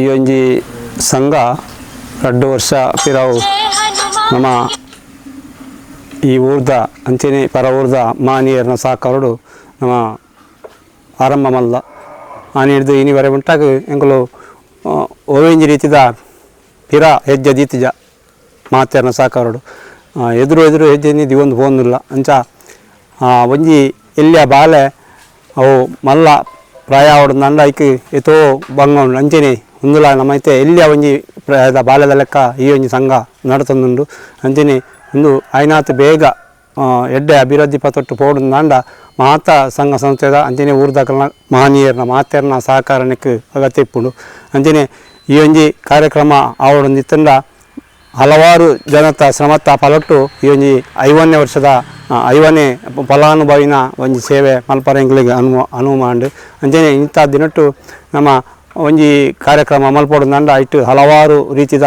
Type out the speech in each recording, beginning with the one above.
ಈ ಸಂಘ ರಡ್ಡು ವರ್ಷ ಪಿರಾವು ನಮ್ಮ ಈ ಊರ್ದ ಅಂಚೆನೆ ಪರ ಊರ್ದ ಮಾನಿಯರ್ನ ಸಾಕವರಡು ನಮ್ಮ ಆರಂಭ ಮಲ್ಲ ಆನೆ ಹಿಡಿದು ಇನಿವರೆ ಉಂಟಾಗ ಎಂಕುಲು ಓವೆಂಜಿ ರೀತಿದ ಪಿರ ಹೆಜ್ಜೆ ದೀತಿಜ ಮಾತೆರ್ನ ಸಾಕವರಡು ಎದುರು ಎದುರು ಹೆಜ್ಜೆ ಒಂದು ಹೋಗುದಿಲ್ಲ ಅಂಚ ಒಂಜಿ ಎಲ್ಲಿಯ ಬಾಲೆ ಅವು ಮಲ್ಲ ಪ್ರಾಯ ಅವಡು ನಂಡ ಐಕ್ ಎತೋ ಬಂಗ ಅಂಚೆನೆ ನಮ್ಮೈತೆ ಎಲ್ಲಿಯ ಒಂಜಿ ಪ್ರಾಯದ ಬಾಲ್ಯದ ಲೆಕ್ಕ ಈ ಒಂಜಿ ಸಂಘ ನಡತೊಂದುಂಡು. ಅಂಚೆನೆ ಇಂದು ಐನಾತ್ ಬೇಗ ಎಡ್ಡೆ ಅಭಿವೃದ್ಧಿ ಪತೊಟ್ಟು ಪೋಡು ನಾಂಡ ಮಾತ ಸಂಘ ಸಂಸ್ಥೆದ ಅಂಚನೆ ಊರ್ದಕಲ್ನ ಮಹನೀಯರ್ನ ಮಾತೆರ್ನ ಸಹಕಾರಕ್ಕೆ ಅಗತ್ಯ ಇಪ್ಪುಂಡು ಅಂಚನೆ ಈ ಒಂಜಿ ಕಾರ್ಯಕ್ರಮ ಅವರು ನಿತ್ತಂಡ ಹಲವಾರು ಜನತ ಶ್ರಮತ್ತ ಫಲಟ್ಟು ಈ ಒಂಜಿ ಐವನ್ನೇ ವರ್ಷದ ಐವನೇ ಫಲಾನುಭವಿನ ಒಂಜಿ ಸೇವೆ ಮಲ್ಪರಂಗ್ಲಿಗೆ ಅನು ಅನುವು ಮಾಡು ಅಂಚನೆ ಇಂಥ ದಿನಟ್ಟು ನಮ್ಮ ಒಂಜಿ ಕಾರ್ಯಕ್ರಮ ಮಲ್ಪೋಡು ನಂಡ ಇಟ್ಟು ಹಲವಾರು ರೀತಿದ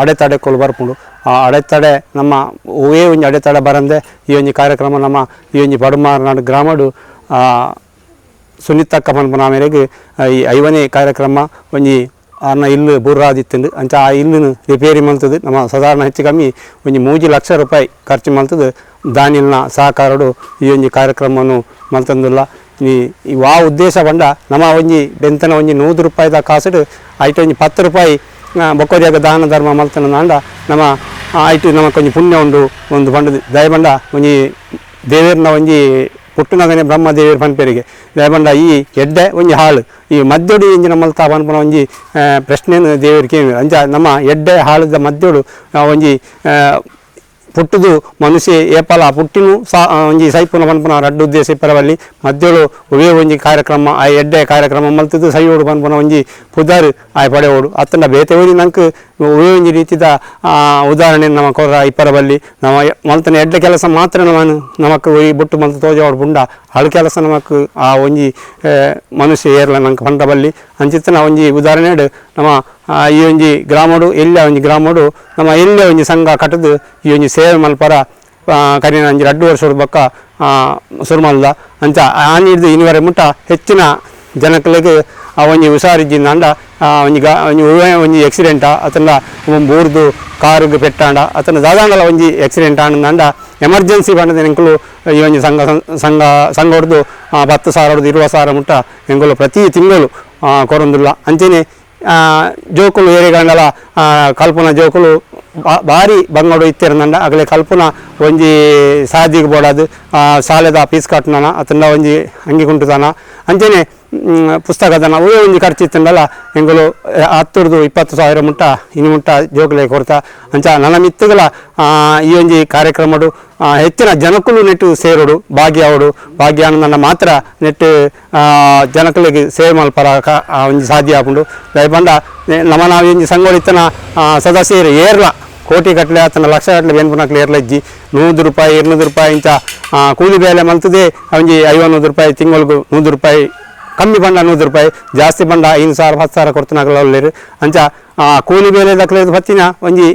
ಅಡೆತಡೆ ಅಡೆತಡೆಗಳು ಬರ್ಪುಂಡು. ಆ ಅಡೆತಡೆ ನಮ್ಮ, ಒವೇ ಒಂಜಿ ಅಡೆತಡೆ ಬರಂದೆ, ಈ ಒಂಜಿ ಕಾರ್ಯಕ್ರಮ ನಮ್ಮ, ಈ ಒಂಜಿ ಬಡುಮಾರನಾಡು ಗ್ರಾಮಡು ಕಮನ್ ಪನ್ಪನ ಮೇರೆಗೆ ಈ ಐವನೇ ಕಾರ್ಯಕ್ರಮ ಒಂಜಿ ಅನ್ನ ಇಲ್ಲು ಬುರ್ರಾದಿತ್ತುಂಡು ಅಂಚ ಆ ಇಲ್ಲುನು ರಿಪೇರಿ ಮಲ್ತದು, ನಮ್ಮ ಸಾಧಾರಣ ಹೆಚ್ಚು ಕಮ್ಮಿ ಒಂಜಿ ಮೂಜಿ ಲಕ್ಷ ರೂಪಾಯಿ ಖರ್ಚು ಮಲ್ತದು. ದಾನಿಲ್ನ ಸಹಕಾರಡು ಈ ಒಂಜಿ ಕಾರ್ಯಕ್ರಮವನ್ನು ಮಲ್ತಂದುಲ್ಲ. ವಾ ಉದ್ದೇಶ ಬಂಡ ನಮ್ಮ ಒಂಜಿ ಬೆಂತನ ಒಂಜಿ ನೂರು ರೂಪಾಯಿದ ಕಾಸುಡು ಐಟು ಒಂಜಿ ಪತ್ತು ರೂಪಾಯಿ ಬೊಕ್ಕೋರಿಯಾಗ ದಾನ ಧರ್ಮ ಮಲ್ತನ ನಾಂಡ ನಮ್ಮ ಐಟು ನಮ್ಮ ಒಂಜಿ ಪುಣ್ಯ ಉಂಡು, ಒಂದು ಬಂಡ ದಯಬಂಡ ಒಂಜಿ ದೇವೇರ್ನ ಒಂಜಿ ಪುಟ್ಟನಗನೆ ಬ್ರಹ್ಮದೇವಿಯರ ಪನ್ಪೇರಿಗೆ. ದಯಬಂಡ ಈ ಎಡ್ಡೆ ಒಂಜಿ ಹಾಳು. ಈ ಮದ್ದೊಡು ಎಂಜಿನ ಮಲ್ತಾ ಪನ್ಪನ ಒಂಜಿ ಪ್ರಶ್ನೆ ದೇವಿಯರಿಗೆ ಅಂಜ ನಮ್ಮ ಎಡ್ಡೆ ಹಾಳದ ಮದ್ದೊಡು ಒಂಜಿ ಪುಟ್ಟುದು ಮನುಷ್ಯ ಏಪಲ ಪುಟ್ಟಿನು ಆ, ಒಂಜಿ ಸೈಪುನ ಪನ್ಪುನ ರಡ್ಡು ಉದ್ದೇಶ ಪರವಲ್ಲಿ ಮಧ್ಯಳು ಒವೇ ಒಂಜಿ ಕಾರ್ಯಕ್ರಮ ಆ ಎಡ್ಡೆ ಕಾರ್ಯಕ್ರಮ ಮಲ್ತದ್ದು ಸೈಯೋಡು ಪನ್ಪುನ ಒಂಜಿ ಪುದಾರ್ ಆಯ್ ಪಡೆಯೋಡು ಅತ್ತಂಡ ಬೇತೆವರಿ ನಂಕು ಒವೇ ಒಂಜಿ ರೀತಿದ ಉದಾಹರಣೆ ನಮ್ಮ ಕೊರ ಪರವಲ್ಲಿ ನಮ್ಮ ಮಲ್ತನ ಎಡ್ಡೆ ಕೆಲಸ ಮಾತ್ರ ನಾನು ನಮಕ್ ಈ ಬುಟ್ಟು ಮಲ್ತು ತೋಜೋಡು ಬುಂಡ ಹಳು ಕೆಲಸ ನಮಕ್ ಆ ಒಂಜಿ ಮನುಷ್ಯ ಏರ್ಲ ನಂಗೆ ಪಂಡಬಲ್ಲಿ ಅಂಚಿತ್ತನ ಒಂಜಿ ಉದಾಹರಣೆ ನಮ್ಮ ಈ ಒಂಜಿ ಗ್ರಾಮಡು ಎಲ್ಲ ಒಂಜಿ ಗ್ರಾಮಡು ನಮ್ಮ ಎಲ್ಲೇ ಒಂಜಿ ಸಂಘ ಕಟ್ಟದು ಈ ಒಂಜಿ ಸೇವೆ ಮಲ್ಪರ ಕರಿನ ಒಂಜಿ ರಡ್ಡು ವರ್ಷದ ಬಕ್ಕ ಆ, ಸುರ್ಮಲ್ದ. ಅಂಚ ಆನಿ ಇನ್ವರೆ ಮುಟ್ಟ ಹೆಚ್ಚಿನ ಜನಕ್ಲೆಗ್ ಆ ಒಂಜಿ ಹುಷಾರಿಜ್ಜಿಂದ ಅಂಡ ಒಂಜಿ ಗಾ ಒಂಜಿ ಒಂಜಿ ಎಕ್ಸಿಡೆಂಟ ಅತಂಡ ಬೂರ್ದು ಕಾರುಗ್ ಪೆಟ್ಟಾಂಡ ಅತನ ದಾದಾಂಡಲ ಒಂಜಿ ಎಕ್ಸಿಡೆಂಟ್ ಆಂಡ ಎಮರ್ಜೆನ್ಸಿ ಬಂಡದ ಎಂಕುಲು ಈ ಒಂಜಿ ಸಂಘ ಸಂಘ ಸಂಘ ಹೊಡೆದು ಹತ್ತು ಸಾವಿರ ಹೊಡೆದು ಇರುವ ಸಾವಿರ ಮುಟ್ಟ ಎಂಕುಲು ಪ್ರತಿ ತಿಂಗಳು ಕೊರೊಂದುಲ್ಲ. ಅಂಚೆನೆ ಏರೆಗಂಡಲ ಆ, ಕಲ್ಪನ ಜೋಕುಲು ಬಾರಿ ಬಂಗಡು ಇತ್ತಿರಂದಂಡ ಅಗಲೆ ಕಲ್ಪನ ಒಂಜಿ ಸಾದಿಗೆ ಬೋಡದು ಆ, ಶಾಲೆದ ಫೀಸ್ ಕಟ್ಟನ ಅತಂಡ ಒಂಜಿ ಅಂಗಿ ಕುಂಟುತಾನ ಅಂಚೆನೆ ಪುಸ್ತಕದನ ಉಳಿ ಒಂಜಿ ಖರ್ಚು ಇತ್ತಂಡಲ್ಲ ಎಂಗಳು ಹತ್ತರದು ಇಪ್ಪತ್ತು ಸಾವಿರ ಮುಟ್ಟ ಇನ್ನು ಮುಟ್ಟ ಜೋಕುಲೆ ಕೊಡ್ತಾ. ಅಂಚ ನನ್ನ ಮಿತ್ತುಗಳ ಈ ಒಂಜಿ ಕಾರ್ಯಕ್ರಮಡು ಹೆಚ್ಚಿನ ಜನಕುಲು ನೆಟ್ಟು ಸೇರೋಡು ಭಾಗ್ಯ ಭಾಗಿಯಾನಂದನ ಮಾತ್ರ ನೆಟ್ಟು ಜನಕುಲಿಗೆ ಸೇವೆ ಮಲ್ಪರಾಕ ಒಂಜಿ ಸಾಧ್ಯ ಆಪುಂಡು ದಯಪಂಡ ನಮ್ಮ ನಾವು ಇಂಜಿ ಸಂಗೋಳಿತನ ಸದಾ ಏರ್ಲ. ಕೋಟಿ ಗಟ್ಟಲೆ ಆತನ, ಲಕ್ಷ ಗಟ್ಟಲೆ ಬೇನ್ಪುನಕ್ಲೆ ಏರ್ಲ ಇಜ್ಜಿ. ನೂರು ರೂಪಾಯಿ, ಇರುನೂರು ರೂಪಾಯಿ ಇಂಚ ಕೂಲಿ ಬೇಲೆ ಮಲ್ತದೆ, ಅವಂಜಿ ಐವನೂರು ರೂಪಾಯಿ, ತಿಂಗಳಿಗೂ ನೂರು ರೂಪಾಯಿ, ಕಮ್ಮಿ ಬಂಡ ನೂರು ರೂಪಾಯಿ, ಜಾಸ್ತಿ ಬಂಡ ಐದು ಸಾವಿರ, ಹತ್ತು ಸಾವಿರ ಕೊಡ್ತಾನಾಗಲ್ಲ ಅಂಚ ಕೂಲಿ ಬೇಲೆ ದಕ್ಕಲಿದ್ದು ಬತ್ತಿನ ಒಂಜಿ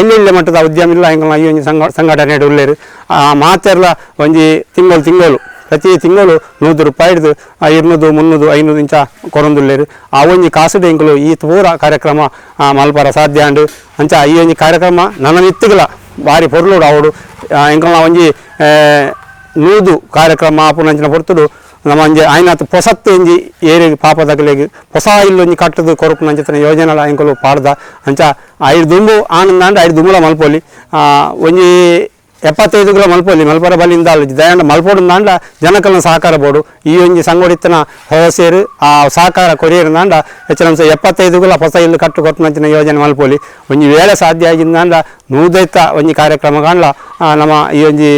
ಎಲ್ಲೆಲ್ಲೆ ಮಟ್ಟದ ಉದ್ಯಮ ಇಲ್ಲ ಹಿಂಗೆ ಈ ಒಂದು ಸಂಘ ಸಂಘಟನೆ ಉಳ್ಳೇರು ಆ ಮಾತೆಲ್ಲ ಒಂಜಿ ತಿಂಗಳು ತಿಂಗಳು, ಪ್ರತಿ ತಿಂಗಳು ನೂರು ರೂಪಾಯಿ ಹಿಡಿದು ಇರ್ನೂದು ಮುನ್ನೂದು ಐನೂರು ಇಂಚ ಕೊರೊಂದುಲ್ಲೇರು ಆ ಒಂಜಿ ಕಾಸುಡು ಎಂಕುಲು ಈ ಪೂರ ಕಾರ್ಯಕ್ರಮ ಮಲ್ಪರ ಸಾಧ್ಯ ಅಂಡು, ಅಂಚ ಈ ಒಂಜಿ ಕಾರ್ಯಕ್ರಮ ನನ್ನ ಮಿತ್ತುಗಳ ಭಾರಿ ಪೊರ್ಲುಡು ಅವಡು ಎಂಕಲ್ನ ಒಂಜಿ ನೂದು ಕಾರ್ಯಕ್ರಮ ಆಪುನಂಚಿನ ಪೊರ್ತುಡು ನಮ್ಮ ಒಂಜಿ ಆಯ್ನ ಪೊಸತ್ತು ಎಂಜಿ ಏರಿ ಪಾಪದಗಲೆಗ್ ಹೊಸ ಇಲ್ಲೊಂಜಿ ಕಟ್ಟದು ಕೊರಪು ನಂಚಿತನ ಯೋಜನೆಲ ಆಯ್ಕೊಲು ಪಾಡ್ದ. ಅಂಚ ಐದು ದುಂಬು ಆನಂದ ಅಂದ್ರೆ ಐದು ದುಂಬುಲ ಮಲ್ಪೊಲಿ. ಒಂಜಿ ಎಪ್ಪತ್ತೈದು ಕಿಲೋ ಮಲ್ಪೊಲಿ. ಮಲ್ಪರ ಬಲಿಂದ ದಯಾಂಡ ಮಲ್ಪೋಡು ನಾಂಡ ಜನಕಲ್ನ ಸಹಕಾರ ಬೋಡು. ಈ ಒಂಜಿ ಸಂಘಟಿತನ ಹೊಸೇರು ಆ ಸಹಕಾರ ಕೊರಿಯರು ನಾಂಡ ಹೆಚ್ಚಿನ ಎಪ್ಪತ್ತೈದು ಕಿಲೋ ಹೊಸ ಇಲ್ಲು ಕಟ್ಟು ಕೊಟ್ಟನಂಚಿನ ಯೋಜನೆ ಮಲ್ಪೊಲಿ. ಒಂಜಿ ವೇಳೆ ಸಾಧ್ಯ ಆಗಿಂದಾಂಡ ನೂದೈತ ಒಂಜಿ ಕಾರ್ಯಕ್ರಮ ಕಾಣ್ಲ. ಆ, ನಮ್ಮ ಈ ಒಂಜಿ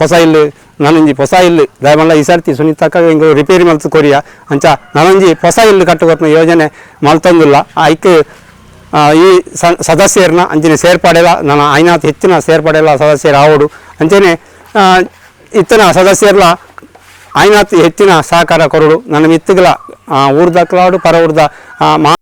ಹೊಸ ಇಲ್ಲು ನಾನೊಂಜಿ ಹೊಸ ಇಲ್ಲು. ದಯಮಲ್ಲ ಈ ಸರ್ತಿ ಸುನೀತಕ್ಕ ಹಿಂಗೆ ರಿಪೇರಿ ಮಲ್ತು ಕೊರಿಯ. ಅಂಚ ನಾನೊಂಜಿ ಹೊಸ ಇಲ್ಲು ಕಟ್ಟುಕೊಟ್ಟಿನ ಯೋಜನೆ ಮಲ್ತಂದಿಲ್ಲ ಐಕ್ ಈ ಸದಸ್ಯರನ್ನ ಅಂಜಿನ ಸೇರ್ಪಡೆಲ್ಲ, ನನ್ನ ಐನಾತ್ ಹೆಚ್ಚಿನ ಸೇರ್ಪಡೆಲ್ಲ ಸದಸ್ಯರು ಆವಡು. ಅಂಚನೆ ಇತ್ತನ ಸದಸ್ಯರ್ಲ ಐನಾತ್ ಹೆಚ್ಚಿನ ಸಹಕಾರ ಕೊರಡು ನನ್ನ ಮಿತ್ತುಗಳ ಊರ್ದ ಕ್ಲಾಡು ಪರ ಊರ್ದ ಮಾ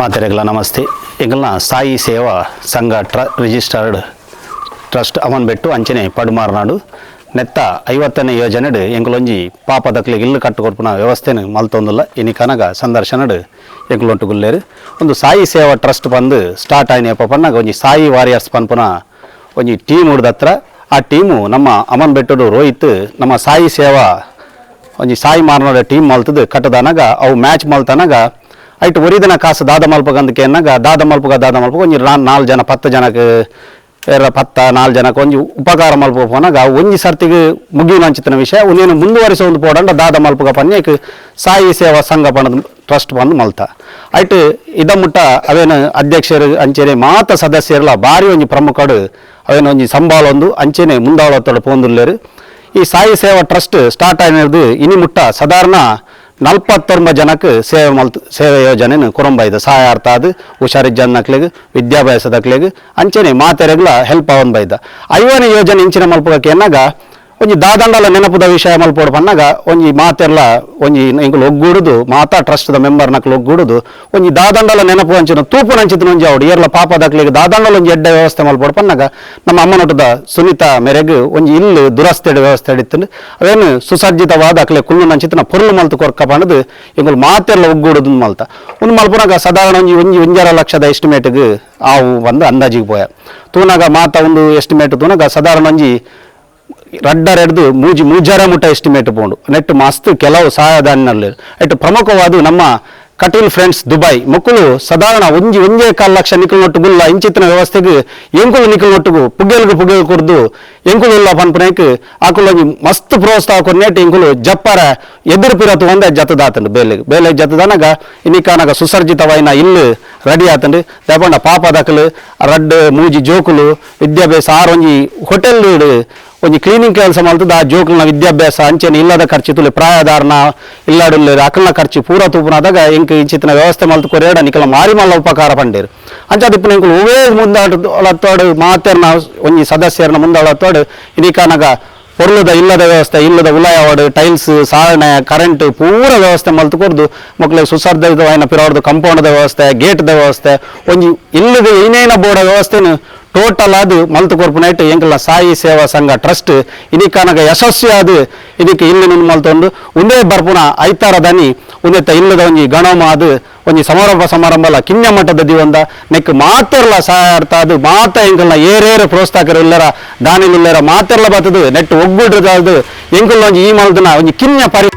ಮಾತೆರೆಗಳ, ನಮಸ್ತೆ. ಎಂಗಲ್ನ ಸಾಯಿ ಸೇವಾ ಸಂಘ ಟ್ರ, ರಿಜಿಸ್ಟರ್ಡ್ ಟ್ರಸ್ಟ್ ಅವನ್ ಬೆಟ್ಟು ಅಂಚನೆ, ಪಡುಮಾರ್ನಾಡು, ನೆತ್ತ ಐವತ್ತನೇ ಯೋಜನೆಡು ಎಂಗ್ಲೊಂಜಿ ಪಾಪದಕ್ಲಿಗೆ ಇಲ್ಲು ಕಟ್ಟುಕೊಡ್ಪುನ ವ್ಯವಸ್ಥೆನು ಮಲ್ತೊಂದುಲ್ಲ. ಇನಿ ಕನಗ ಸಂದರ್ಶನಡು ಎಂಗ್ಲೊಂಟು ಗುಲ್ಲೇರು. ಒಂದು ಸಾಯಿ ಸೇವಾ ಟ್ರಸ್ಟ್ ಬಂದು ಸ್ಟಾರ್ಟ್ ಆಯ್ನಪ್ಪ ಪನ್ನಾಗ ಒಂಜಿ ಸಾಯಿ ವಾರಿಯರ್ಸ್ ಪನ್ಪುನ ಒಂಜಿ ಟೀಮ್ ಉಡ್ದತ್ರ ಆ ಟೀಮು ನಮ್ಮ ಅಮನ್ ಬೆಟ್ಟಡು ರೋಹಿತ್, ನಮ್ಮ ಸಾಯಿ ಸೇವಾ ಒಂಜಿ ಸಾಯಿ ಮಾರ್ನೋಡ ಟೀಮ್ ಮಲ್ತದು. ಕಟ್ಟದನಾಗ ಅವು ಮ್ಯಾಚ್ ಮಲ್ತನಾಗ ಐಟ್ ಒರಿದಿನ ಕಾಸು ದಾದ ಮಲ್ಪಗಂದಕ್ಕೆ ಎನ್ನಾಗ ದಾದ ಮಲ್ಪಗ ದಾದ ಮಲ್ಪಗ ಒಂಜಿ ನಾ ನಾಲ್ ಜನ, ಪತ್ತ ಜನಕ್ ಎರ ಪತ್ತ ನಾಲ್ ಜನಕ್ಕೆ ಒಂಜಿ ಉಪಕಾರ ಮಲ್ಪಗ ಪೋನಾಗ ಒಂಜಿ ಸರ್ತಿಗೆ ಮುಗಿಯುನ ಅಂಚಿತನ ವಿಷಯ. ಒಂದೇನು ಮುಂದುವರಿಸ ಒಂದು ಪೋಡಂಡ ದಾದ ಮಲ್ಪಗ ಪನ್ಯಕ್ ಸಾಯಿ ಸೇವಾ ಸಂಘ ಪಣದ ಟ್ರಸ್ಟ್ ಬಂದು ಮಲ್ತ. ಐಟ್ ಇದ ಮುಟ್ಟ ಅವೇನು ಅಧ್ಯಕ್ಷರು, ಅಂಚೆನೆ ಮಾತ ಸದಸ್ಯರಲ್ಲ ಭಾರಿ ಒಂಜಿ ಪ್ರಮುಖಡು ಅವೇನು ಒಂಜಿ ಸಂಬಾಳ ಒಂದು, ಅಂಚೆನೆ ಮುಂದಾಳತ್ತೋಡು ಪೋಂದುಲ್ಲೇರು. ಈ ಸಾಯಿ ಸೇವಾ ಟ್ರಸ್ಟ್ ಸ್ಟಾರ್ಟ್ ಆಗಿರೋದು ಇನಿ ಮುಟ್ಟ ಸಾಧಾರಣ ನಲ್ಪತ್ತೊಂಬ ಜನಕ್ಕೆ ಸೇವೆ ಮಲ್ತ್, ಸೇವೆ ಯೋಜನೆ ಕೊರಂಬ ಇದೆ. ಸಹಾಯಾರ್ಥ ಅದು ಹುಷಾರಿಜ್ಜನ್ನಕ್ಲೆಗ್ ವಿದ್ಯಾಭ್ಯಾಸದಕ್ಲೆಗ್ ಅಂಚನೆ ಮಾತೆರೆಗ್ಲ ಹೆಲ್ಪ್ ಅವನ್ ಬೈದ ಐವನೇ ಯೋಜನೆ ಇಂಚಿನ ಮಲ್ಪಕ್ಕೆ ಎನ್ನಾಗ ಒಂಜಿ ದಾದಂಡಲ ನೆನಪುದ ವಿಷಯ ಮಲ್ಪೋಡು ಪನ್ನಾಗ, ಒಂಜಿ ಮಾತೆರ್ಲ, ಒಂಜಿ ಇಂಕುಲು ಒಗ್ಗೂಡುದು, ಮಾತಾ ಟ್ರಸ್ಟ್ದ ಮೆಂಬರ್ ನಕ್ಲು ಒಗ್ಗೂಡುದು, ಒಂಜಿ ದಾದಂಡಲ ನೆನಪು ಅಂಚಿನ ತೂಪು ನಂಚಿನ ಒಂಜಿ ಅವಡು. ಏರ್ಲ ಪಾಪದಕ್ಲಿಗೆ ದಾದಂಡಲ ಒಂಜಿ ಎಡ್ಡ ವ್ಯವಸ್ಥೆ ಮಲ್ಪೋಡು ಪನ್ನಾಗ, ನಮ್ಮ ಅಮ್ಮನೊಟ್ಟದ ಸುನೀತಾ ಮೇರೆಗ್ ಒಂಜಿ ಇಲ್ಲು ದುರಸ್ತೆಡ್ ವ್ಯವಸ್ಥೆ ಇಡಿತ್ತು ಅದೇನು ಸುಸಜ್ಜಿತವಾದ ಅಕ್ಲೆ ಕುಲ್ಲು ನಂಚಿತ್ತಿನ ಪೊರ್ಲು ಮಲ್ತು ಕೊರ್ಕ ಪಣದು ಇಂಕುಲು ಮಾತೆರ್ಲ ಒಗ್ಗೂಡುದು ಮಲ್ತ. ಒಂದು ಮಲ್ಪುನಾಗ ಸಾಧಾರಣ ಒಂಜಿ ಒಂಜಿ ಒಂಜಾರ ಲಕ್ಷದ ಎಸ್ಟಿಮೇಟ್ಗೆ ಆವು ಬಂದು ಅಂದಾಜಿಗೆ ಪೋಯ. ತೂನಾಗ ಮಾತ ಒಂದು ಎಸ್ಟಿಮೇಟ್ ತೂನಾಗ ಸಾಧಾರಣ ಒಂಜಿ ರಡ್ಡರೆಡ್ದು ಮೂಜಿ ಮೂಜಾರ ಮುಟ್ಟ ಎಸ್ಟಿಮೇಟ್ ಪೋಂಡು ನೆಟ್ ಮಸ್ತ್ ಕೆಲವು ಸಹಾಯಧಾನ್ಯಲ್ಲಿ ಎಟ್ಟು ಪ್ರಮುಖವಾದ ನಮ್ಮ ಕಟೀಲ್ ಫ್ರೆಂಡ್ಸ್ ದುಬೈ. ಮಕ್ಕಳು ಸಾಧಾರಣ ಒಂಜಿ ಒಂಜೇ ಕಾಲು ಲಕ್ಷ ನಿಖಲ್ ನೊಟ್ಟು ಗುಲ್ಲ ಇಂಚಿತ್ತಿನ ವ್ಯವಸ್ಥೆಗೆ ಎಂಕುಲು ನಿಖಲ್ ನೊಟ್ಟುಗು ಪುಗ್ಗೆಲ್ಗು ಪುಗ್ಗೆಲ್ ಕುರ್ದು ಎಂಕುಲು ಇಲ್ಲ ಪನ್ಪನೇಕ್ ಆಕುಲು ಒಂಜಿ ಮಸ್ತ್ ಪ್ರೋತ್ಸಾಹ ಕೊನೆಟ್ ಎಂಕುಲು ಜಪ್ಪಾರ ಎದುರು ಪಿರತು ಒಂದೇ ಜತದಾತಂಡು ಬೇಲೆಗ್. ಬೇಲೆಗ್ ಜತದನಗ ಇನ್ನಿಕಾನಾಗ ಸುಸರ್ಜಿತವಾಯಿನ ಇಲ್ಲು ರೆಡಿ ಆತಂಡು. ದಾಪಂಡ ಪಾಪ ದಕಲು ರಡ್ಡ್, ಮೂಜಿ ಜೋಕುಲು, ವಿದ್ಯಾಭ್ಯಾಸ ಆರೊಂಜಿ ಹೋಟೆಲ್ ಒಂಜಿ ಕ್ಲೀನಿಂಗ್ ಕೆಲಸ ಮಾಡ್ತದೆ, ಆ ಜೋಕಲ್ನ ವಿದ್ಯಾಭ್ಯಾಸ ಅಂಚೆನ ಇಲ್ಲದ ಖರ್ಚು ತುಲಿ ಪ್ರಾಯಧಾರಣ ಇಲ್ಲಾಡುಲ್ಲ ಅಕಲ್ನ ಖರ್ಚು ಪೂರ ತೂಪುನಾದಾಗ ಎಂಕ್ ಇಂಚಿತ್ತಿನ ವ್ಯವಸ್ಥೆ ಮಲ್ತು ಕೊರೆಯಡ ನಿಕಲ ಮಾರಿ ಮಲ್ಲ ಉಪಕಾರ ಪಂಡೇರು. ಅಂಚಾದಿಪ್ಪನ ಇಂಕಲು ಉವೇ ಮುಂದಾಡತೋಡು ಮಾತೆರ್ನ ಒಂಜಿ ಸದಸ್ಯರನ್ನ ಮುಂದಾಡತೋಡು ಇದೀಕಾನಗ ಪೊರ್ಲದ ಇಲ್ಲದ ವ್ಯವಸ್ಥೆ, ಇಲ್ಲದ ಉಲಾಯವಾಡು ಟೈಲ್ಸ್ ಸಾರಣೆ ಕರೆಂಟ್ ಪೂರ ವ್ಯವಸ್ಥೆ ಮಲ್ತು ಕೊರ್ದು ಮಕ್ಕಳು ಸುಸರ್ಧ ಆಯ್ನ ಪಿರವ್ರದ್ದು ಕಂಪೌಂಡದ ವ್ಯವಸ್ಥೆ ಗೇಟ್ದ ವ್ಯವಸ್ಥೆ, ಒಂಜಿ ಇಲ್ಲದ ಏನೇನ ಬೋರ್ಡ ವ್ಯವಸ್ಥೆನು ಟೋಟಲ್ ಆದ ಮಲ್ತು ಕೊರ್ಪುನೈಟ್ ಎಂಕಲ್ನ ಸಾಯಿ ಸೇವಾ ಸಂಘ ಟ್ರಸ್ಟ್ ಇದಕ್ಕಾನಗ ಯಶಸ್ವಿ ಆದು ಇದಕ್ಕೆ ಇಲ್ಲಿ ಮಲ್ತೊಂದು ಒಂದೇ ಬರ್ಪುನ ಐತಾರ ದನಿ ಒಂದೆತ್ತ ಇಲ್ಲದ ಒಂಜಿ ಗಣಮ ಅದು ಒಂಜಿ ಸಮಾರಂಭ ಸಮಾರಂಭಲ ಕಿನ್ಯ ಮಟ್ಟದ ದಿವಂದ. ನೆಕ್ ಮಾತೆರ್ಲ ಸಹಾಯಾರ್ಥ ಅದು ಮಾತ ಎಂಕಲ್ನ ಏರೇರು ಪ್ರೋತ್ಸಾಹಕರು ಇಲ್ಲರ ದಾನಿಲಿಲ್ಲರ ಮಾತೆರ್ಲ ಬತ್ತದು ನೆಟ್ ಒಗ್ಗೂಡ್ರದು ಎಂಕಲ್ ಒಂಜಿ ಈ ಮಲ್ದನ ಒಂಜಿ ಕಿನ್ಯ ಪರಿ